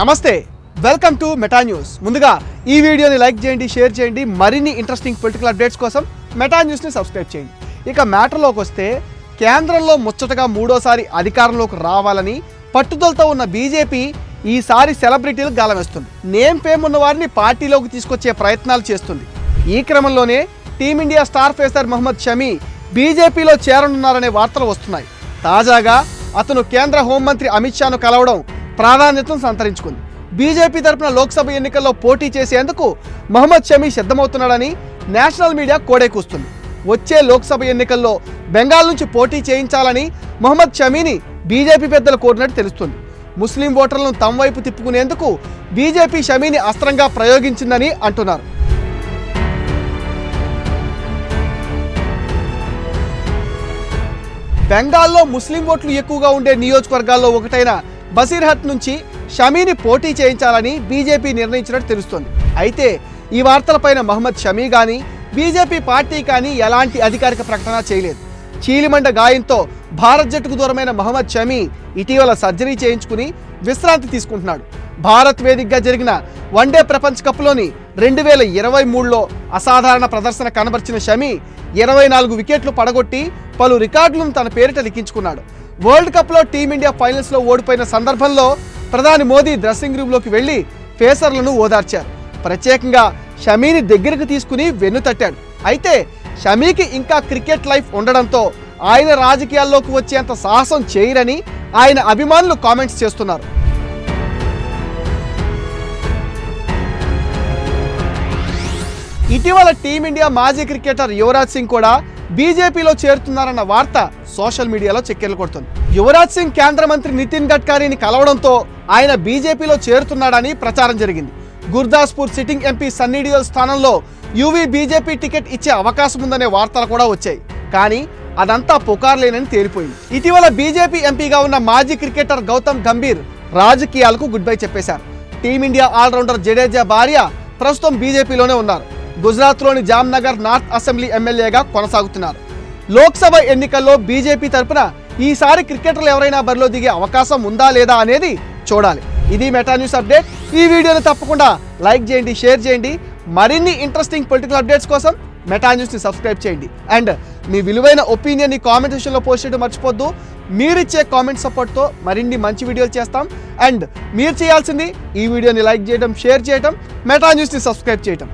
నమస్తే welcome to meta news. ముందుగా ఈ వీడియోని లైక్ చేయండి షేర్ చేయండి మరిన్ని ఇంట్రెస్టింగ్ పొలిటికల్ అప్డేట్స్ కోసం మెటా న్యూస్ని సబ్స్క్రైబ్ చేయండి. ఇక మ్యాటర్లోకి వస్తే కేంద్రంలో ముచ్చటగా మూడోసారి అధికారంలోకి రావాలని పట్టుదలతో ఉన్న బీజేపీ ఈసారి సెలబ్రిటీలకు గాలమేస్తుంది నేమ్ ఫేమ్ ఉన్న వారిని పార్టీలోకి తీసుకొచ్చే ప్రయత్నాలు చేస్తుంది. ఈ క్రమంలోనే team India star pacer Mohammed Shami బీజేపీలో చేరనున్నారనే వార్తలు వస్తున్నాయి. తాజాగా అతను కేంద్ర హోంమంత్రి అమిత్ షాను కలవడం ప్రాధాన్యతను సంతరించుకుంది. బీజేపీ తరపున లోక్సభ ఎన్నికల్లో పోటీ చేసేందుకు మహమ్మద్ షమీ సిద్ధమవుతున్నాడని నేషనల్ మీడియా కోడేకూస్తుంది వచ్చే లోక్సభ ఎన్నికల్లో బెంగాల్ నుంచి పోటీ చేయించాలని మహమ్మద్ షమీని బీజేపీ పెద్దలు కోరినట్టు తెలుస్తుంది. ముస్లిం ఓటర్లను తమ వైపు తిప్పుకునేందుకు బీజేపీ షమీని అస్త్రంగా ప్రయోగించిందని అంటున్నారు. బెంగాల్లో ముస్లిం ఓట్లు ఎక్కువగా ఉండే నియోజకవర్గాల్లో ఒకటైన బసీర్హట్ నుంచి షమీని పోటీ చేయించాలని బీజేపీ నిర్ణయించినట్టు తెలుస్తోంది. అయితే ఈ వార్తలపైన మహమ్మద్ షమీ కానీ బీజేపీ పార్టీ కానీ ఎలాంటి అధికారిక ప్రకటన చేయలేదు. చీలిమండ గాయంతో భారత్ జట్టుకు దూరమైన మహమ్మద్ షమీ ఇటీవల సర్జరీ చేయించుకుని విశ్రాంతి తీసుకుంటున్నాడు. భారత్ వేదికగా జరిగిన వన్డే ప్రపంచ కప్లోని రెండు వేల ఇరవై మూడులో అసాధారణ ప్రదర్శన కనబర్చిన షమీ ఇరవై నాలుగు వికెట్లు పడగొట్టి పలు రికార్డులను తన పేరిట లిఖించుకున్నాడు. వరల్డ్ కప్లో టీమిండియా ఫైనల్స్లో ఓడిపోయిన సందర్భంలో ప్రధాని మోదీ డ్రెస్సింగ్ రూమ్లోకి వెళ్ళి ఫేసర్లను ఓదార్చారు. ప్రత్యేకంగా షమీని దగ్గరకు తీసుకుని వెన్ను తట్టాడు. అయితే షమీకి ఇంకా క్రికెట్ లైఫ్ ఉండడంతో ఆయన రాజకీయాల్లోకి వచ్చేంత సాహసం చేయరని ఆయన అభిమానులు కామెంట్స్ చేస్తున్నారు. ఇటీవల టీమిండియా మాజీ క్రికెటర్ యువరాజ్ సింగ్ కూడా బీజేపీలో చేరుతున్నారన్న వార్త సోషల్ మీడియాలో చెక్కెలు కొడుతుంది. యువరాజ్ సింగ్ కేంద్ర మంత్రి నితిన్ గడ్కరీని కలవడంతో ఆయన బీజేపీలో చేరుతున్నాడని ప్రచారం జరిగింది. గుర్దాస్పూర్ సిట్టింగ్ ఎంపీ సన్నీ డియోల్ స్థానంలో యువీ బీజేపీ టికెట్ ఇచ్చే అవకాశం ఉందనే వార్తలు కూడా వచ్చాయి. కానీ అదంతా పుకార్లేనని తేలిపోయింది. ఇటీవల బీజేపీ ఎంపీగా ఉన్న మాజీ క్రికెటర్ గౌతమ్ గంభీర్ రాజకీయాలకు గుడ్ బై చెప్పేశారు. టీమిండియా ఆల్రౌండర్ జడేజా భార్య ప్రస్తుతం బీజేపీలోనే ఉన్నారు. గుజరాత్లోని జామ్నగర్ నార్త్ అసెంబ్లీ ఎమ్మెల్యేగా కొనసాగుతున్నారు. లోక్సభ ఎన్నికల్లో బీజేపీ తరపున ఈసారి క్రికెటర్లు ఎవరైనా బరిలో దిగే అవకాశం ఉందా లేదా అనేది చూడాలి. ఇది మెటా న్యూస్ అప్డేట్. ఈ వీడియోని తప్పకుండా లైక్ చేయండి షేర్ చేయండి. మరిన్ని ఇంట్రెస్టింగ్ పొలిటికల్ అప్డేట్స్ కోసం మెటా న్యూస్ని సబ్స్క్రైబ్ చేయండి. అండ్ మీ విలువైన ఒపీనియన్ని కామెంట్ సెక్షన్లో పోస్ట్ చేయడం మర్చిపోద్దు. మీరిచ్చే కామెంట్ సపోర్ట్తో మరిన్ని మంచి వీడియోలు చేస్తాం. అండ్ మీరు చేయాల్సింది ఈ వీడియోని లైక్ చేయడం షేర్ చేయడం మెటా న్యూస్ని సబ్స్క్రైబ్ చేయడం